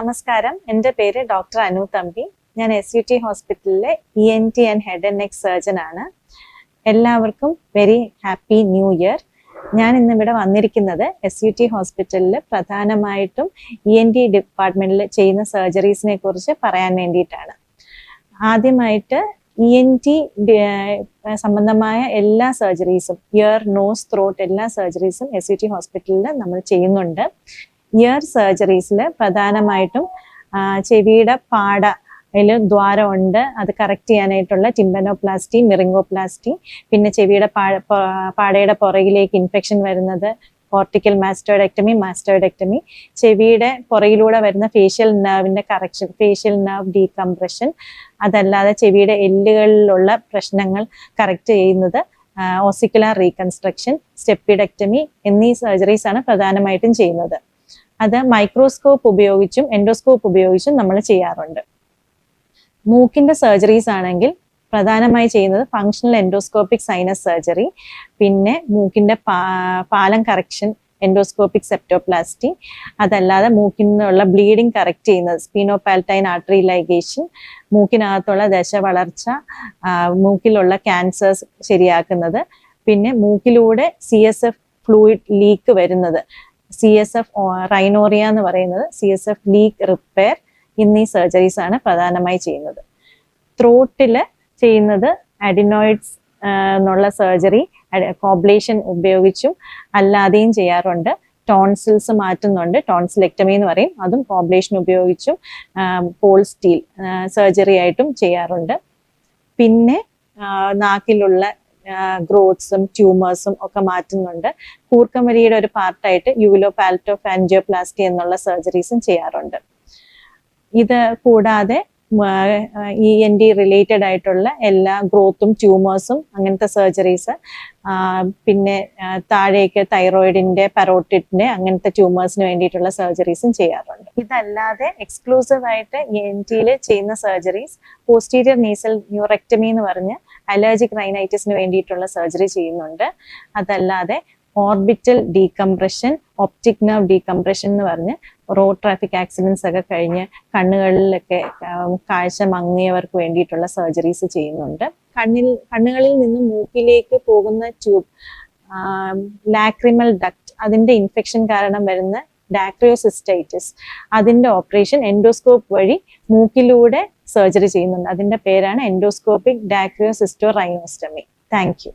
നമസ്കാരം. എന്റെ പേര് ഡോക്ടർ അനു തമ്പി. ഞാൻ എസ് യു ടി ഹോസ്പിറ്റലിലെ E N T and head and neck surgeon ആണ്. എല്ലാവർക്കും വെരി ഹാപ്പി ന്യൂ ഇയർ. ഞാൻ ഇന്ന് ഇവിടെ വന്നിരിക്കുന്നത് എസ് യു ടി ഹോസ്പിറ്റലിൽ പ്രധാനമായിട്ടും ഇ എൻ ടി ഡിപ്പാർട്ട്മെന്റിൽ ചെയ്യുന്ന സർജറീസിനെ കുറിച്ച് പറയാൻ വേണ്ടിയിട്ടാണ്. ആദ്യമായിട്ട് ഇ എൻ ടി സംബന്ധമായ എല്ലാ സർജറീസും ഇയർ നോസ് ത്രോട്ട് എല്ലാ സർജറീസും എസ് യു ടി ഹോസ്പിറ്റലിൽ നമ്മൾ ചെയ്യുന്നുണ്ട്. ഇയർ സർജറീസിൽ പ്രധാനമായിട്ടും ചെവിയുടെ പാട അതിൽ ദ്വാരമുണ്ട്. അത് കറക്റ്റ് ചെയ്യാനായിട്ടുള്ള ടിംബനോപ്ലാസ്റ്റി മിറിംഗോപ്ലാസ്റ്റി പിന്നെ ചെവിയുടെ പാടയുടെ പുറകിലേക്ക് ഇൻഫെക്ഷൻ വരുന്നത് കോർട്ടിക്കൽ മാസ്റ്റോയിഡക്ടമി മാസ്റ്റോയിഡക്ടമി ചെവിയുടെ പുറകിലൂടെ വരുന്ന ഫേഷ്യൽ നെർവിന്റെ കറക്ഷൻ ഫേഷ്യൽ നെർവ് ഡീകംപ്രഷൻ അതല്ലാതെ ചെവിയുടെ എല്ലുകളിലുള്ള പ്രശ്നങ്ങൾ കറക്റ്റ് ചെയ്യുന്നത് ഓസിക്കുലാർ റീകൺസ്ട്രക്ഷൻ സ്റ്റെപ്പിഡക്ടമി എന്നീ സർജറീസ് ആണ് പ്രധാനമായിട്ടും ചെയ്യുന്നത്. അത് മൈക്രോസ്കോപ്പ് ഉപയോഗിച്ചും എൻഡോസ്കോപ്പ് ഉപയോഗിച്ചും നമ്മൾ ചെയ്യാറുണ്ട്. മൂക്കിന്റെ സർജറീസ് ആണെങ്കിൽ പ്രധാനമായി ചെയ്യുന്നത് ഫങ്ഷണൽ എൻഡോസ്കോപ്പിക് സൈനസ് സർജറി പിന്നെ മൂക്കിന്റെ പാലം കറക്ഷൻ എൻഡോസ്കോപ്പിക് സെപ്റ്റോപ്ലാസ്റ്റി അതല്ലാതെ മൂക്കിൽ നിന്നുള്ള ബ്ലീഡിംഗ് കറക്റ്റ് ചെയ്യുന്നത് സ്പീനോപാൽറ്റൈൻ ആർട്ടറി ലൈഗേഷൻ മൂക്കിനകത്തുള്ള ദശ വളർച്ച മൂക്കിലുള്ള ക്യാൻസേഴ്സ് ശരിയാക്കുന്നത് പിന്നെ മൂക്കിലൂടെ C S F fluid leak വരുന്നത്. സി എസ് എഫ് റൈനോറിയ എന്ന് പറയുന്നത് C S F leak repair എന്നീ സർജറീസ് ആണ് പ്രധാനമായി ചെയ്യുന്നത്. ത്രോട്ടിൽ ചെയ്യുന്നത് അഡിനോയിഡ്സ് എന്നുള്ള സർജറി കോബ്ലേഷൻ ഉപയോഗിച്ചും അല്ലാതെയും ചെയ്യാറുണ്ട്. ടോൺസിൽസ് മാറ്റുന്നുണ്ട്. ടോൺസിലെക്ടമി എന്ന് പറയും. അതും കോബ്ലേഷൻ ഉപയോഗിച്ചും പോൾ സ്റ്റീൽ സർജറി ആയിട്ടും ചെയ്യാറുണ്ട്. പിന്നെ നാക്കിലുള്ള ഗ്രോത്ത്സും ട്യൂമേഴ്സും ഒക്കെ മാറ്റുന്നുണ്ട്. കൂർക്കമരിയുടെ ഒരു പാർട്ടായിട്ട് യുവിലോ പാലറ്റോ ഫാൻജിയോപ്ലാസ്റ്റി എന്നുള്ള സർജറീസും ചെയ്യാറുണ്ട്. ഇത് കൂടാതെ ഇ എൻ ഡി റിലേറ്റഡ് ആയിട്ടുള്ള എല്ലാ ഗ്രോത്തും ട്യൂമേഴ്സും അങ്ങനത്തെ സർജറീസ് പിന്നെ താഴേക്ക് തൈറോയിഡിന്റെ പരോട്ടിഡിന്റെ അങ്ങനത്തെ ട്യൂമേഴ്സിന് വേണ്ടിയിട്ടുള്ള സർജറീസും ചെയ്യാറുണ്ട്. ഇതല്ലാതെ എക്സ്ക്ലൂസീവ് ആയിട്ട് എൻ ടിയിൽ ചെയ്യുന്ന സർജറീസ് പോസ്റ്റീരിയർ നീസൽ ന്യൂറെക്ടമി എന്ന് പറഞ്ഞ് അലർജിക് റൈനൈറ്റിസിന് വേണ്ടിയിട്ടുള്ള സർജറി ചെയ്യുന്നുണ്ട്. അതല്ലാതെ orbital decompression optic nerve decompression എന്ന് പറഞ്ഞ് റോഡ് ട്രാഫിക് ആക്സിഡൻസ് ഒക്കെ കഴിഞ്ഞ് കണ്ണുകളിലൊക്കെ കാഴ്ച മങ്ങിയവർക്ക് വേണ്ടിയിട്ടുള്ള സർജറീസ് ചെയ്യുന്നുണ്ട്. കണ്ണിൽ കണ്ണുകളിൽ നിന്ന് മൂക്കിലേക്ക് പോകുന്ന ട്യൂബ് ലാക്രിമൽ ഡക്ട് അതിന്റെ ഇൻഫെക്ഷൻ കാരണം വരുന്ന ഡാക്രിയോസിസ്റ്റൈറ്റിസ് അതിന്റെ ഓപ്പറേഷൻ എൻഡോസ്കോപ്പ് വഴി മൂക്കിലൂടെ സർജറി ചെയ്യുന്നുണ്ട്. അതിന്റെ പേരാണ് endoscopic dacryocystorhinostomy thank U